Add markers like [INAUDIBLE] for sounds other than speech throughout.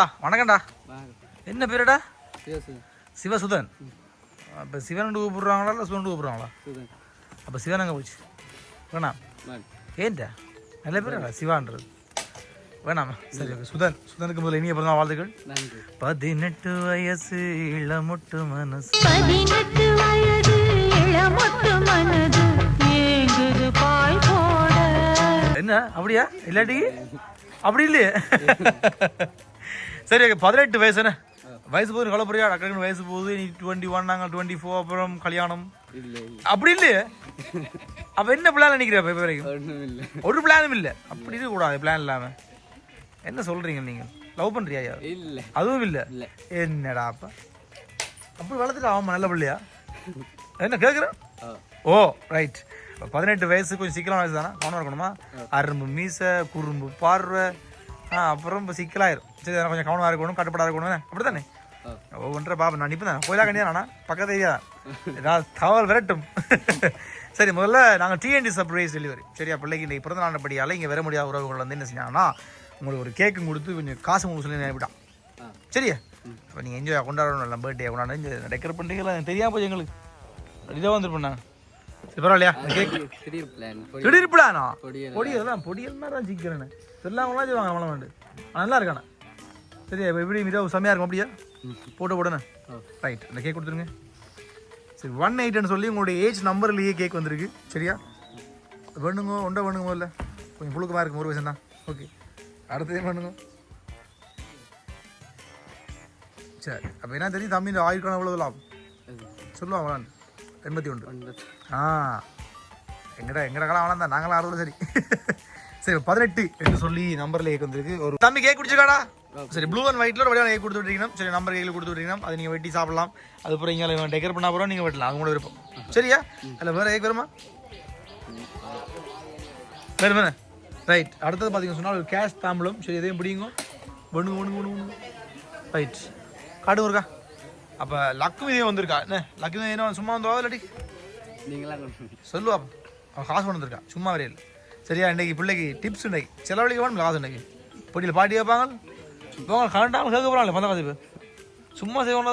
தம்பியா வணக்கம்டா. என்ன பேருடா? சிவசுதன். அப்போ சிவன் கூப்பிடுறாங்களா இல்லை சிவன் கூப்பிடுறாங்களா? அப்போ சிவன் அங்கே போச்சு? வேணாம். ஏன்டா? நல்ல பேரா? சிவான்றது. வேணாமா. சரி ஓகே சுதன். சுதனுக்கு முதல்ல இனிய பிறந்த வாழ்த்துக்கள். பதினெட்டு வயசு இளமுட்டு மனசு. பதினெட்டு வயது இளமொட்டு மனது என்ன? அப்படியா? இல்லாட்டி? அப்படி இல்லையே? சரி பதினெட்டு வயசு என்ன வயசு போகுது கலப்புறியா டக்குனு வயசு போகுது நீ டுவெண்ட்டி ஒன் நாங்கள் டுவெண்ட்டி ஃபோர் அப்புறம் கல்யாணம். அப்படி இல்லையே? அப்ப என்ன பிளான் நினைக்கிற இப்போ வரைக்கும் ஒரு பிளானும் இல்லை. அப்படி இருக்க கூடாது பிளான் இல்லாம. என்ன சொல்றீங்க நீங்க? லவ் பண்றியா இல்லை. அதுவும் இல்ல. என்னடா அப்ப? அப்படி வளர்த்துட்டு ஆமா நல்ல பிள்ளையா? என்ன கேக்குறேன் ஆ. ஓ ரைட் பதினெட்டு வயசு கொஞ்சம் சிக்கலான வயசு தானே? கவனம் இருக்கணுமா? அரும்பு மீசை குறும்பு பார்வை ஆ அப்புறம் இப்போ சிக்கலாயிரும் சரி அதெல்லாம் கொஞ்சம் கவனமாக இருக்கணும் கட்டுப்படாத இருக்கணும் அப்படி தானே ஆ. ஒவ்வொன்றரை பாப்பா நான் இப்போ தான். கோயிலா கண்டியா பக்கத்து ஏரியா நான் தகவல் விரட்டும். [LAUGHS] சரி முதல்ல நாங்கள் டிஎன்டி சர்ப்ரைஸ் டெலிவரி சரியா பிள்ளைக்கு இன்னைக்கு பிறந்த நாள் இங்கே வர முடியாத உறவுகள் வந்து என்ன செஞ்சாங்கன்னா உங்களுக்கு ஒரு கேக்கு கொடுத்து கொஞ்சம் காசு உங்களுக்கு சொல்லி நினைப்பிட்டான். சரியா? இப்போ நீங்கள் என்ஜாய் கொண்டாடணும் பர்த்டே கொண்டாடணும் இங்கே டெக்கரேட் பண்ணுறீங்களா தெரியாம போச்சு எங்களுக்கு. இதாக வந்துருப்பேன் சரி பரவாயில்லையா? கேக். திடீர் பிளான் பிளானா பொடியல் தான். சிக்கிறேன்னு சொல்லாமலாம் செய்வாங்க அவளை வேண்டு நல்லா இருக்கானே சரியா இப்போ எப்படி மிகவும் செம்மையாக இருக்கும் அப்படியா? போட்டு ஆ. ரைட் அந்த கேக் கொடுத்துருங்க. சரி ஒன் எயிட்னு சொல்லி உங்களுடைய ஏஜ் நம்பர்லேயே கேக் வந்திருக்கு. சரியா? வேணுங்க ஒன்றை வேணுங்க முதல்ல கொஞ்சம் புழுக்கமாக இருக்கும் ஒரு வயசு தான். ஓகே அடுத்ததே வேணுங்க? சரி அப்போ என்ன தெரியும்? தம்பி இந்த ஆயுட்கான எவ்வளோ லாபம்? சொல்லுவாங்க விளாண்டு எண்பத்தி ஒன்று. ஆ எங்கடா எங்கடா காலம் வளர்ந்தா நாங்களாம் அறுபது சரி [LAUGHS] சரி பதினெட்டு என்று சொல்லி நம்பர்ல கேக் வந்திருக்கு ஒரு தம்பி கேக் குடிச்சிருக்காடா? சரி ப்ளூ அண்ட் ஒயிட்ல ஒரு வழியாக கேக் கொடுத்து விட்டீங்கன்னா சரி நம்பர் கேக்கில் கொடுத்து விட்டீங்கன்னா அதை நீங்கள் வெட்டி சாப்பிடலாம். அதுக்கப்புறம் இங்கே டெக்கர் பண்ண அப்புறம் நீங்கள் வெட்டலாம். அவங்க கூட விருப்பம். சரியா? அதில் வேறு கேக் வருமா? வேறு வேறு. ரைட் அடுத்தது பார்த்தீங்கன்னு சொன்னால் ஒரு கேஷ் தாம்பலம். சரி எதையும் பிடிங்க. ஒன்று ஒன்று ஒன்று ஒன்று ரைட் காட்டு இருக்கா அப்போ லக்கு இதே வந்திருக்கா? என்ன? லக்கு இதே சும்மா வந்தவா இல்லாட்டி? நீங்களா? சொல்லுவா அவன் காசு கொண்டு வந்திருக்கான் சும்மா வரையில். சரியா இன்னைக்கு பிள்ளைக்கு டிப்ஸ் இன்னைக்கு. செலவழிக்க வேணும் காசு இன்னைக்கு. பொடியில் பாட்டி கேட்பாங்க. போங்க கரண்டாமல் கேட்க போகிறாங்களே பந்த காசு சும்மா செய்வோம்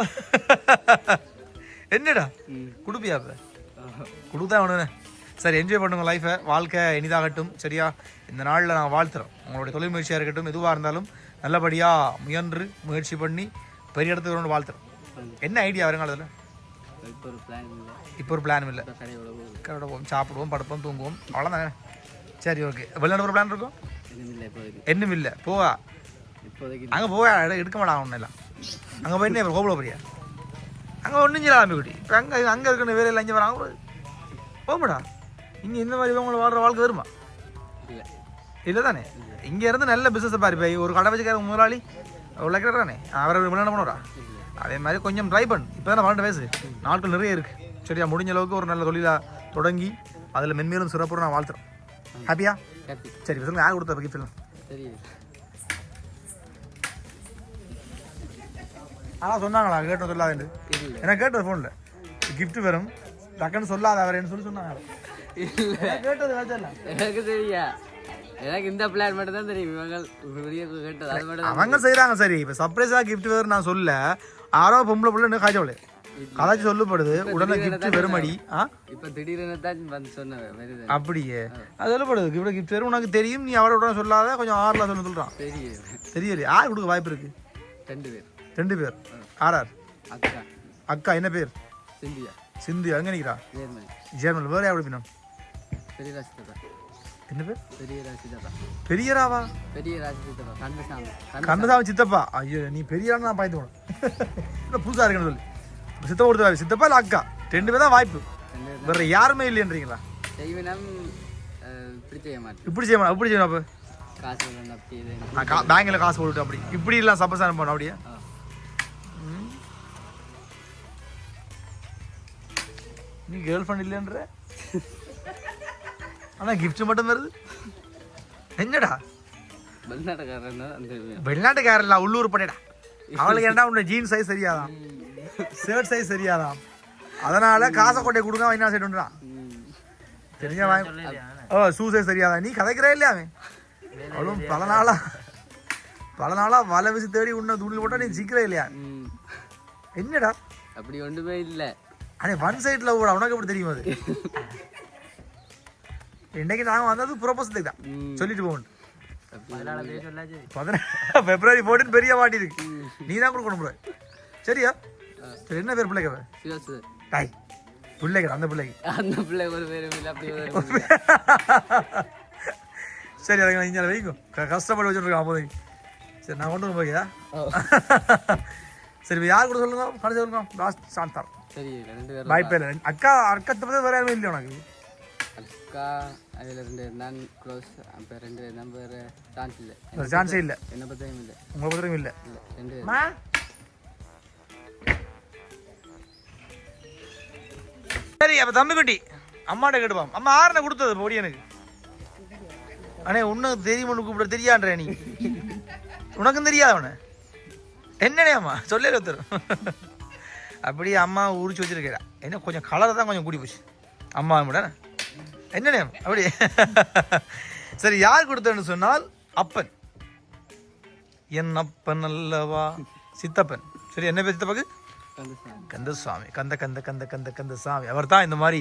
என்னடா. கொடுப்பியா இப்போ கொடுத்தா வேணுண்ணே சரி என்ஜாய் பண்ணுங்க லைஃப்பை வாழ்க்கை இனிதாகட்டும். சரியா? இந்த நாளில் நான் வாழ்த்துறோம். உங்களுடைய தொழில் முயற்சியாக இருக்கட்டும் எதுவாக இருந்தாலும் நல்லபடியாக முயன்று முயற்சி பண்ணி பெரிய இடத்துக்கு வாழ்த்துறோம். என்ன ஐடியா வருங்காலத்தில்? இப்போ ஒரு பிளான் இல்லை. இல்லை கடையோட கரடுவோம் சாப்பிடுவோம் படுப்போம் தூங்குவோம். அவ்வளோதானே சரி ஓகே வெளிநாடு ஒரு பிளான் இருக்கும்? இல்லை என்னும் இல்லை போவா. அங்கே போவா எடு- எடுக்க மாட்டாங்க ஒன்றும் இல்லை. அங்கே போயிட்டு இப்போ கோபுல போறியா அங்கே ஒன்றும் செய்யலாம் ஆரம்பி குட்டி இப்போ அங்கே அங்கே இருக்கணும் வேலையில் அஞ்சு வராங்க போகமாடா? இங்கே இந்த மாதிரி உங்களை வாழ்கிற வாழ்க்கை வருமா? இல்லை. இல்லை தானே இங்கே இருந்து நல்ல பிஸ்னஸ் பாரு இப்போ ஒரு கடை வச்சுக்கார முதலாளி உழைக்கிறார் தானே? அவர் விளையாட பண்ணுறா அதே மாதிரி கொஞ்சம் ட்ரை பண்ணு. இப்போ தான் பன்னெண்டு வயசு நாட்கள் நிறைய இருக்குது சரியா முடிஞ்ச அளவுக்கு ஒரு நல்ல தொழிலாக தொடங்கி அதில் மென்மேலும் சிறப்புற நான் வாழ்த்துறேன் ஹாப்பியா ஹாப்பி சரி சொல்லுங்க யார் கொடுத்த கிஃப்ட் எல்லாம்? தெரியுது. ஆனால் சொன்னாங்களா கேட்டோம் சொல்லாதுன்னு எனக்கு கேட்டது ஃபோனில் gift வரும் டக்குன்னு சொல்லாத அவரேன்னு சொல்லி சொன்னாங்க. கேட்டது எனக்கு தெரியா. எனக்கு இந்த பிளான் மட்டும் தான் தெரியும். இவங்க வெளியே கேட்டது. அது மட்டும் தான் அவங்க செய்கிறாங்க சரி. இப்போ சர்ப்ரைஸாக gift வரும் நான் சொல்ல யாரோ பொம்பளை பிள்ளை காய்ச்சவளே கதாச்சும் சொல்லப்படுது. உடனே gift வெறுமடி. இப்போ திடீர்னு தான் வந்து சொன்னேன் அப்படியே. அது சொல்லப்படுது. gift gift வரும் உனக்கு தெரியும். நீ அவரோட உடனே சொல்லாத. கொஞ்சம் ஆறுல சொல்ல சொல்கிறான் தெரியுது. தெரியல யார் கொடுக்க வாய்ப்பு இருக்கு? ரெண்டு பேர். ரெண்டு பேர். ஆர் ஆர் அக்கா. அக்கா என்ன பேர்? சிந்தியா. சிந்து அங்கே நிற்கிறா ஜெர்மனி. ஜெர்மன் வேறு எப்படி பின்னம் பெரிய என்ன பேர் பெரிய ராசிதா பெரியராவா கந்தசாமி. கந்தசாமி சித்தப்பா. ஐயோ நீ பெரியான்னு நான் பாய்த்து போனேன். புதுசாக இருக்குன்னு சொல்லி. சித்தப்பா கொடுத்தாரு சித்தப்பா இல்லை அக்கா? ரெண்டு பேர் தான் வாய்ப்பு. வேற யாருமே இல்லைன்றீங்களா? செய்வினம் இப்படி செய்ய மாட்டேன். இப்படி அப்படி செய்யணும் அப்போ. காசு பேங்கில் காசு போட்டு அப்படி. இப்படி எல்லாம் சப்பசாரம் பண்ண அப்படியே. நீ கேர்ள் ஃப்ரெண்ட் இல்லைன்ற? ஆனால் gift மட்டும் வருது என்னடா வெளிநாட்டுக்காரன். வெளிநாட்டுக்காரல்ல உள்ளூர் படையடா அவளுக்கு என்ன உன்ன ஜீன் சைஸ் சரியாதான் ஷர்ட் சைஸ் சரியாதான் அதனால காசை கொண்டே கொடுங்க என்ன சைடுன்றான். தெரிஞ்ச ஓ ஷூ சைஸ் சரியாதான் நீ கதைக்கிறே இல்லையா அவன் அவளும் பல நாளா பல நாளா வலை வீசி தேடி உன்ன துணி போட்டா நீ சிக்கல இல்லையா. என்னடா அப்படி ஒன்றுமே இல்லை அண்ணே ஒன் சைட்ல உனக்கு எப்படி தெரியும் அது இன்னைக்கு நாங்க வந்தது ப்ரோபோசத்துக்கு தான். சொல்லிட்டு போகணும் பதினெட்டு பிப்ரவரி போட்டுன்னு பெரிய பாட்டி இருக்கு. நீ தான் கொடுக்கணும் bro. சரியா? சரி என்ன பேர் பிள்ளைக்கு சிவசு டாய் பிள்ளைக்கு அந்த பிள்ளைக்கு அந்த பிள்ளை ஒரு இல்லை. [LAUGHS] சரி அதுக்கு நான் இங்கே வைக்கும் கஷ்டப்பட்டு வச்சுருக்கேன் அப்போதைக்கு. சரி நான் கொண்டு போய்யா [LAUGHS] சரி யார் கூட சொல்லுங்க? கடைசி சொல்லுங்க. லாஸ்ட் சாந்தார் சரி வாய்ப்பே இல்லை. அக்கா அக்கத்தை பற்றி வேற யாருமே இல்லை உனக்கு? அக்கா அதில் ரெண்டு நான் க்ளோஸ் அப்போ ரெண்டு நம்பர் சான்ஸ் இல்லை. ஒரு சான்ஸே இல்லை. என்னை பற்றியும் இல்லை. உங்களை பத்திரம் இல்லை. இல்லை ரெண்டு சரி அப்ப தம்பி குட்டி அம்மாட்ட கேட்டுப்பாம். அம்மா ஆறுன கொடுத்தது பொடி எனக்கு. அண்ணே உனக்கு தெரியும் கூப்பிட தெரியான்ற நீ. உனக்கும் தெரியாது அவனு என்னனே அம்மா? சொல்லல ஒருத்தர் அப்படியே அம்மா உரிச்சு வச்சிருக்கா என்ன கொஞ்சம் கலர் தான் கொஞ்சம் கூடி போச்சு. அம்மா விட என்னனே அப்படி? [LAUGHS] சரி யார் கொடுத்தன்னு சொன்னால் அப்பன். என் அப்பன் அல்லவா? சித்தப்பன். சரி என்ன பேர் சித்தப்பாக்கு? கந்தசாமி. கந்தசுவாமி கந்த கந்த கந்த கந்த கந்த சாமி அவர் தான் இந்த மாதிரி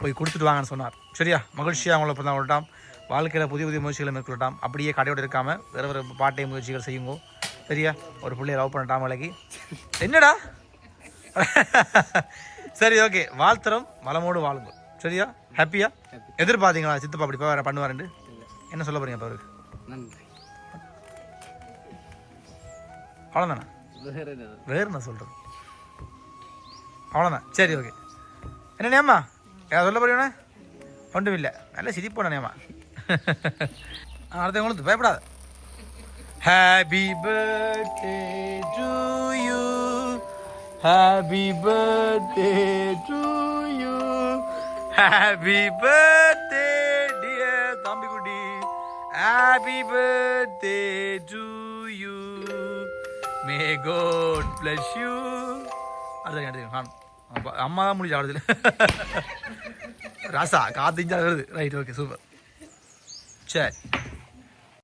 போய் கொடுத்துட்டு வாங்கன்னு சொன்னார். சரியா? மகிழ்ச்சியாக அவங்கள இப்போ தான் வாழ்க்கையில் புதிய புதிய முயற்சிகளை மேற்கொள்ளட்டாம். அப்படியே கடையோடு இருக்காம வேற வேற பாட்டை முயற்சிகள் செய்யுங்க. சரியா? ஒரு பிள்ளைய லவ் பண்ணட்டாம் வேலைக்கு என்னடா? [LAUGHS] சரி ஓகே வாழ்த்துறோம் வளமோடு வாழுங்க சரியா? ஹாப்பியா எதிர்பார்த்தீங்களா? சித்தப்பா அப்படி வேற பண்ணுவாருண்டு என்ன சொல்ல போறீங்க இப்போ அவருக்கு? நன்றி. அவ்வளோதானே வேறு என்ன? சொல்கிறது அவ்வளோதான் சரி ஓகே என்ன நேமா ஏதாவது சொல்ல போறீங்கண்ணே ஒன்றும் இல்லை. நல்ல சிரிப்போன நேமா அடுத்த உங்களுக்கு பயப்படாத. Happy birthday to you happy birthday to you happy birthday dear தம்பிக்குட்டி happy birthday to you may God bless you அடுத்த அடுத்து அம்மா தான் முடிஞ்ச ஆடுதுல. [LAUGHS] ராசா காத்திஞ்சா வருது. ரைட் ஓகே சூப்பர் சரி.